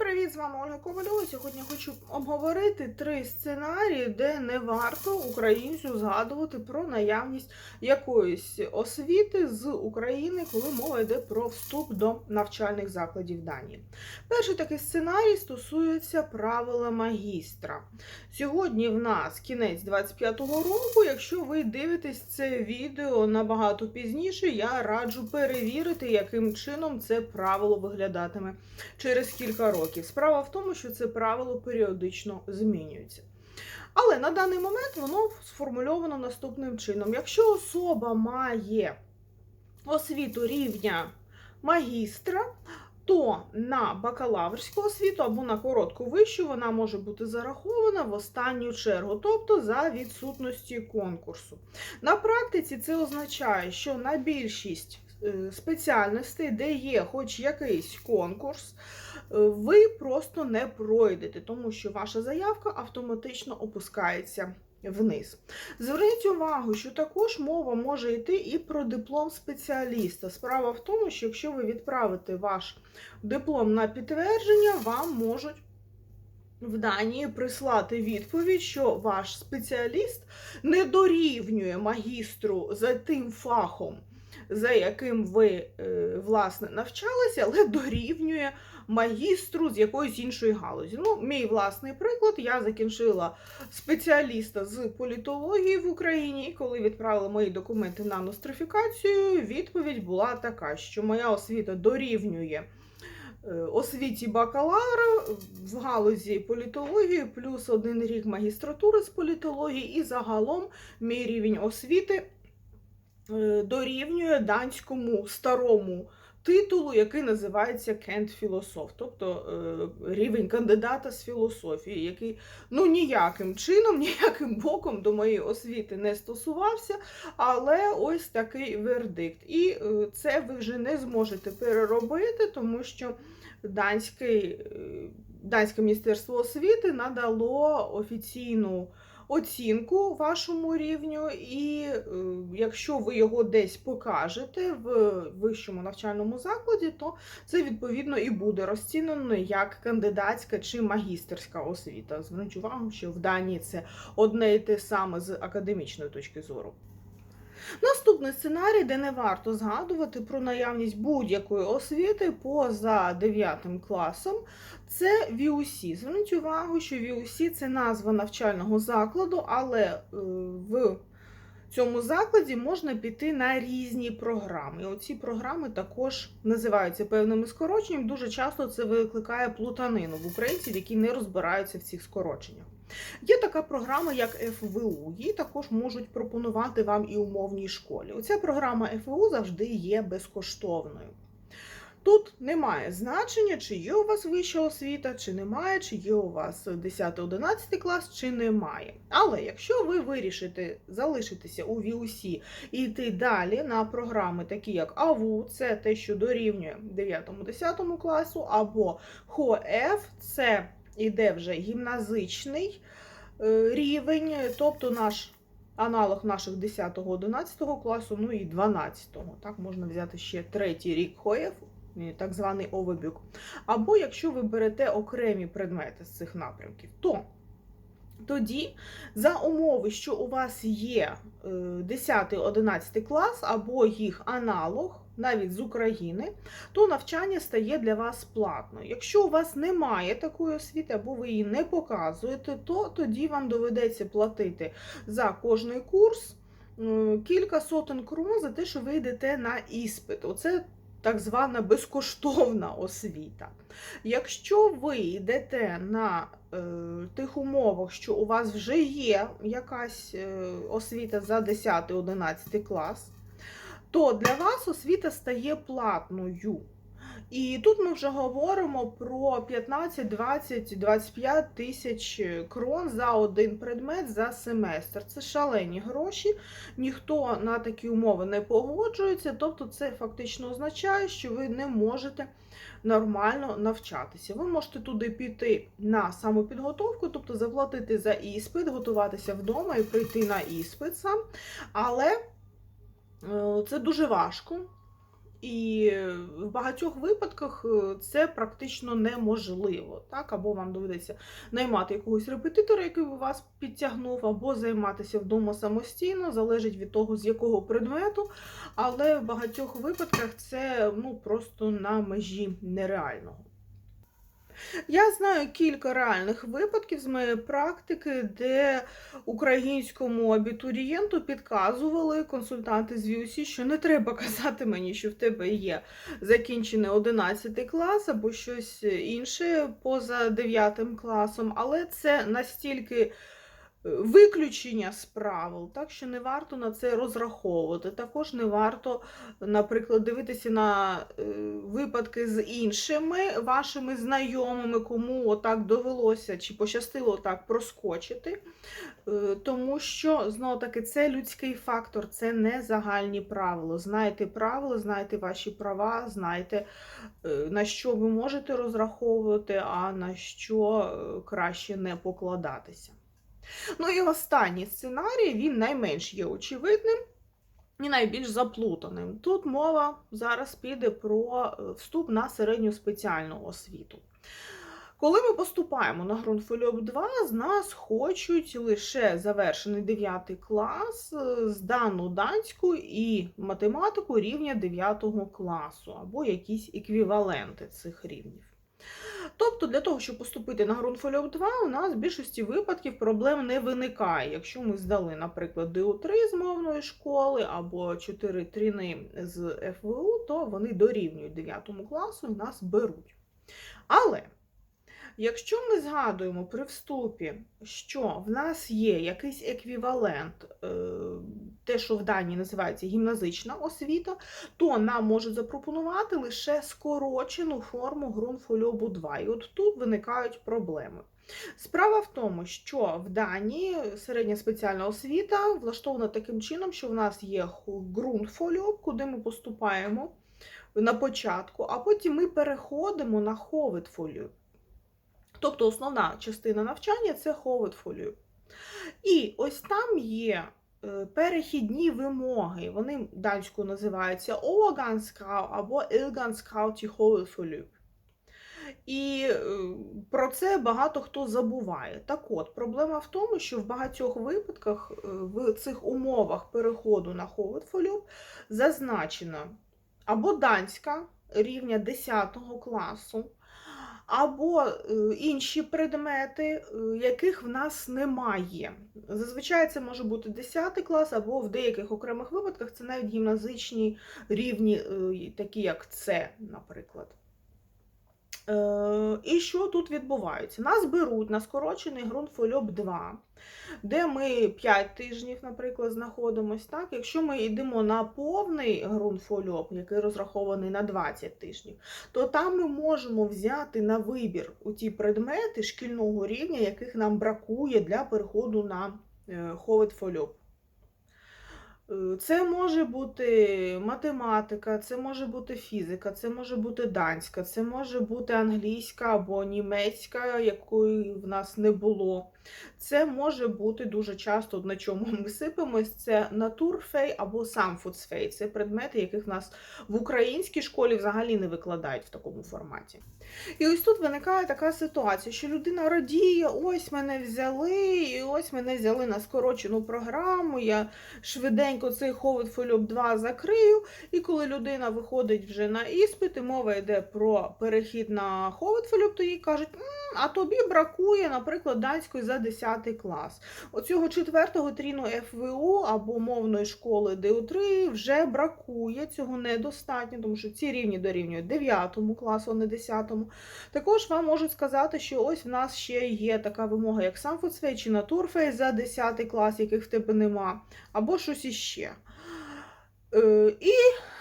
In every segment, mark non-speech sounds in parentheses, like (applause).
Привіт, з вами Ольга Ковальова. Сьогодні хочу обговорити три сценарії, де не варто українцю згадувати про наявність якоїсь освіти з України, коли мова йде про вступ до навчальних закладів Данії. Перший такий сценарій стосується правила магістра. Сьогодні в нас кінець 25-го року. Якщо ви дивитесь це відео набагато пізніше, я раджу перевірити, яким чином це правило виглядатиме через кілька років. Справа в тому, що це правило періодично змінюється. Але на даний момент воно сформульовано наступним чином: якщо особа має освіту рівня магістра, то на бакалаврську освіту або на коротку вищу вона може бути зарахована в останню чергу, тобто за відсутності конкурсу. На практиці це означає, що на більшість е, спеціальностей, де є хоч якийсь конкурс, ви просто не пройдете, тому що ваша заявка автоматично опускається вниз. Зверніть увагу, що також мова може йти і про диплом спеціаліста. Справа в тому, що якщо ви відправите ваш диплом на підтвердження, вам можуть в Данії прислати відповідь, що ваш спеціаліст не дорівнює магістру за тим фахом, за яким ви е, власне навчалися, але дорівнює магістру з якоїсь іншої галузі. Ну, мій власний приклад, я закінчила спеціаліста з політології в Україні, і коли відправила мої документи на нострифікацію, відповідь була така, що моя освіта дорівнює. е, Освіті бакалавра в галузі політології, плюс один рік магістратури з політології, і загалом мій рівень освіти е, дорівнює данському старому титулу, який називається Кент Філософ, тобто е, рівень кандидата з філософії, який ну ніяким чином, (laughs) ніяким боком до моєї освіти не стосувався, але ось такий вердикт. І е, це ви вже не зможете переробити, тому що данський, е, данське міністерство освіти надало офіційну оцінку вашому рівню, і е, якщо ви його десь покажете в вищому навчальному закладі, то це відповідно і буде розцінено як кандидатська чи магістерська освіта. Зверніть увагу, що в Данії це одне і те саме з академічної точки зору. Наступний сценарій, де не варто згадувати про наявність будь-якої освіти поза 9 класом, це VUC. Зверніть увагу, що VUC – це назва навчального закладу, але е, в цьому закладі можна піти на різні програми. І оці програми також називаються певними скороченнями. Дуже часто це викликає плутанину в українців, які не розбираються в цих скороченнях. Є така програма, як ФВУ. Її також можуть пропонувати вам і умовній школі. Оця програма ФВУ завжди є безкоштовною. Тут немає значення, чи є у вас вища освіта, чи немає, чи є у вас 10-11 клас, чи немає. Але якщо ви вирішите залишитися у VUC і йти далі на програми, такі як АВУ, це те, що дорівнює 9-10 класу, або ХОЕФ, це іде вже гімназичний е, рівень, тобто наш аналог наших 10-11 класу, ну і 12-го. Так, можна взяти ще третій рік ХОЕФ, е, так званий овебюк. Або якщо ви берете окремі предмети з цих напрямків, то тоді, за умови, що у вас є 10-11 клас або їх аналог, навіть з України, то навчання стає для вас платно. Якщо у вас немає такої освіти, або ви її не показуєте, то тоді вам доведеться платити за кожний курс е, кілька сотень крон за те, що ви йдете на іспит. Оце так звана безкоштовна освіта. Якщо ви йдете на е, тих умовах, що у вас вже є якась е, освіта за 10-11 клас, то для вас освіта стає платною. І тут ми вже говоримо про 15, 20, 25 тисяч крон за один предмет за семестр. Це шалені гроші, ніхто на такі умови не погоджується. Тобто, це фактично означає, що ви не можете нормально навчатися. Ви можете туди піти на самопідготовку, тобто заплатити за іспит, готуватися вдома і прийти на іспит сам. Але це дуже важко. І в багатьох випадках е, це практично неможливо. Так? Або вам доведеться наймати якогось репетитора, який би вас підтягнув, або займатися вдома самостійно, залежить від того, з якого предмету. Але в багатьох випадках це ну, просто на межі нереального. Я знаю кілька реальних випадків з моєї практики, де українському абітурієнту підказували консультанти з VUC, що не треба (laughs) казати мені, що в тебе є закінчений 11 клас або щось інше поза 9 класом, але це настільки виключення з правил, так що не варто на це розраховувати. Також не варто, наприклад, дивитися на е, випадки з іншими вашими знайомими, кому отак довелося чи пощастило так проскочити. Е, Тому що, знову таки, це людський фактор, це не загальні правила. Знайте правила, знайте ваші права, знайте, е, на що ви можете розраховувати, а на що краще не покладатися. Ну і останній сценарій, він найменш є очевидним і найбільш заплутаним. Тут мова зараз піде про е, вступ на середню спеціальну освіту. Коли ми поступаємо на ґрунтфольоп 2, з нас хочуть лише завершений 9 клас, е, здану данську і математику рівня 9 класу, або якісь еквіваленти цих рівнів. Тобто, для того, щоб поступити на ґрунтфольоп 2, у нас в більшості випадків проблем не виникає. Якщо ми здали, наприклад, ДУ3 з мовної школи або 4 тріни з ФВУ, то вони дорівнюють 9 класу і нас беруть. Але Якщо ми згадуємо при вступі, що в нас є якийсь еквівалент, е, те, що в Данії називається гімназична освіта, то нам можуть запропонувати лише скорочену форму ґрунтфольобу 2. І от тут виникають проблеми. Справа в тому, що в Данії середня спеціальна освіта влаштована таким чином, що в нас є ґрунтфольоб, куди ми поступаємо на початку, а потім ми переходимо на ховитфолію. Тобто основна частина навчання це ховитфолію. І ось там є е, перехідні вимоги. Вони данською називаються Overgangskrav або til Hovedforløb. І е, про це багато хто забуває. Так от, проблема в тому, що в багатьох випадках е, в цих умовах переходу на Hovedforløb зазначено або данська рівня 10 класу, або е, інші предмети, е, яких в нас немає. Зазвичай це може бути 10 клас, або в деяких окремих випадках це навіть гімназичні рівні, е, такі як С, наприклад. І що тут відбувається? Нас беруть на скорочений грунтфольоп 2 де ми 5 тижнів, наприклад, знаходимося. Так? Якщо ми йдемо на повний ґрунтфольоп, який розрахований на 20 тижнів, то там ми можемо взяти на вибір у ті предмети шкільного рівня, яких нам бракує для переходу на ховет-фольоп. Е, це може бути математика, це може бути фізика, це може бути данська, це може бути англійська або німецька, якої в нас не було. Це може бути дуже часто, на чому ми сипемось, це натурфей або самфуцфей. Це предмети, яких в нас в українській школі взагалі не викладають в такому форматі. І ось тут виникає така ситуація, що людина радіє, ось мене взяли, і ось мене взяли на скорочену програму. Я швиденько цей ховид фольоп 2 закрию. І коли людина виходить вже на іспит, і мова йде про перехід на ховид фольоп, то їй кажуть, а тобі бракує, наприклад, данської за 10 клас. Оцього четвертого тріну ФВО або мовної школи ДУ3 вже бракує, цього недостатньо, тому що ці рівні дорівнюють 9 класу, а не 10. Також вам можуть сказати, що ось в нас ще є така вимога, як самфоцвей чи натурфей за 10 клас, яких в тебе нема, або щось іще. Е, і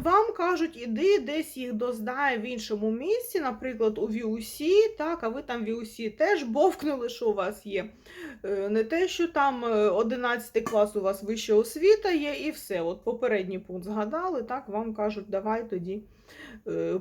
вам кажуть, іди десь їх доздай в іншому місці, наприклад, у VUC, так, а ви там VUC теж бовкнули, що у вас є. Е, не те, що там 11 е, клас у вас вища освіта є, і все. От Попередній пункт згадали, так, вам кажуть, давай тоді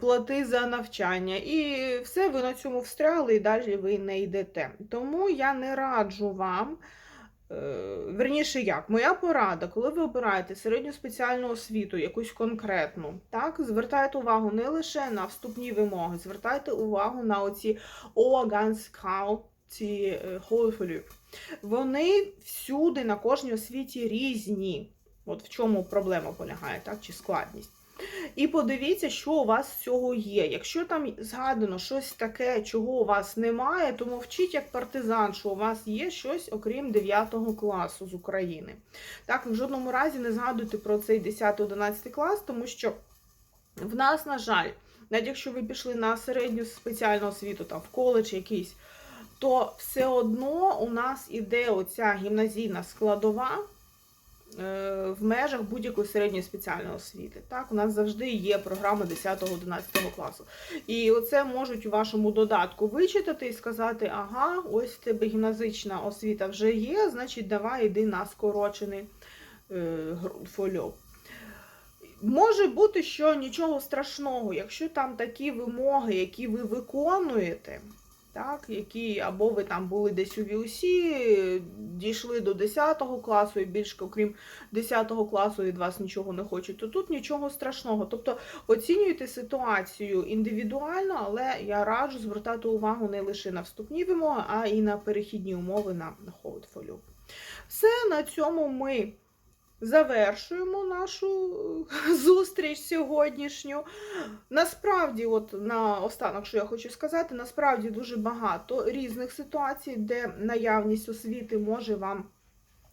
плати за навчання. І все, ви на цьому встряли, і далі ви не йдете. Тому я не раджу вам. Е, Верніше, як моя порада, коли ви обираєте середню спеціальну освіту, якусь конкретну, так звертайте увагу не лише на вступні вимоги, звертайте увагу на оці Oganskau, ці е, Вони всюди на кожній освіті різні. От в чому проблема полягає, так, чи складність. І подивіться, що у вас з цього є. Якщо там згадано щось таке, чого у вас немає, то мовчіть як партизан, що у вас є щось, окрім 9 класу з України. Так, в жодному разі не згадуйте про цей 10-11 клас, тому що в нас, на жаль, навіть якщо ви пішли на середню спеціальну освіту, там в коледж якийсь, то все одно у нас іде оця гімназійна складова в межах будь-якої середньої спеціальної освіти. Так, у нас завжди є програма 10-11 класу. І оце можуть у вашому додатку вичитати і сказати: ага, ось в тебе гімназична освіта вже є, значить, давай йди на скорочений е, гру- Може бути, що нічого страшного, якщо там такі вимоги, які ви виконуєте, так, які або ви там були десь у VUC, дійшли до 10 класу, і більш окрім 10 класу від вас нічого не хочуть, то тут нічого страшного. Тобто оцінюйте ситуацію індивідуально, але я раджу звертати увагу не лише на вступні вимоги, а і на перехідні умови на Хоутфолю. Все на цьому ми завершуємо нашу е, (laughs) зустріч сьогоднішню. Насправді, от на останок, що я хочу сказати, насправді дуже багато різних ситуацій, де наявність освіти може вам.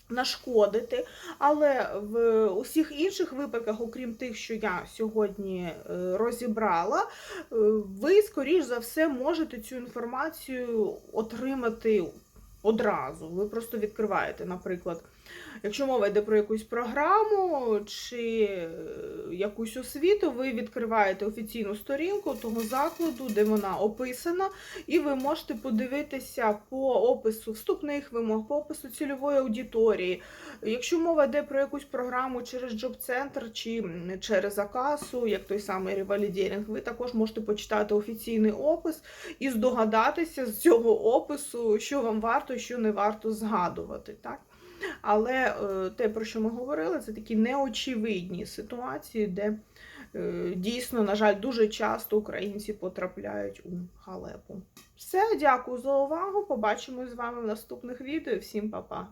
Нашкодити, але в усіх інших випадках, окрім тих, що я сьогодні е, розібрала, е, ви, скоріш за все, можете цю інформацію отримати одразу. Ви просто відкриваєте, наприклад, Якщо мова йде про якусь програму чи е, якусь освіту, ви відкриваєте офіційну сторінку того закладу, де вона описана, і ви можете подивитися по опису вступних вимог, по опису цільової аудиторії. Якщо мова йде про якусь програму через джоб-центр чи через Акасу, як той самий ревалідерінг, ви також можете почитати офіційний опис і здогадатися з цього опису, що вам варто що не варто згадувати. Так? Але е, те, про що ми говорили, це такі неочевидні ситуації, де е, дійсно, на жаль, дуже часто українці потрапляють у халепу. Все, дякую за увагу. Побачимось з вами в наступних відео. Всім па-па!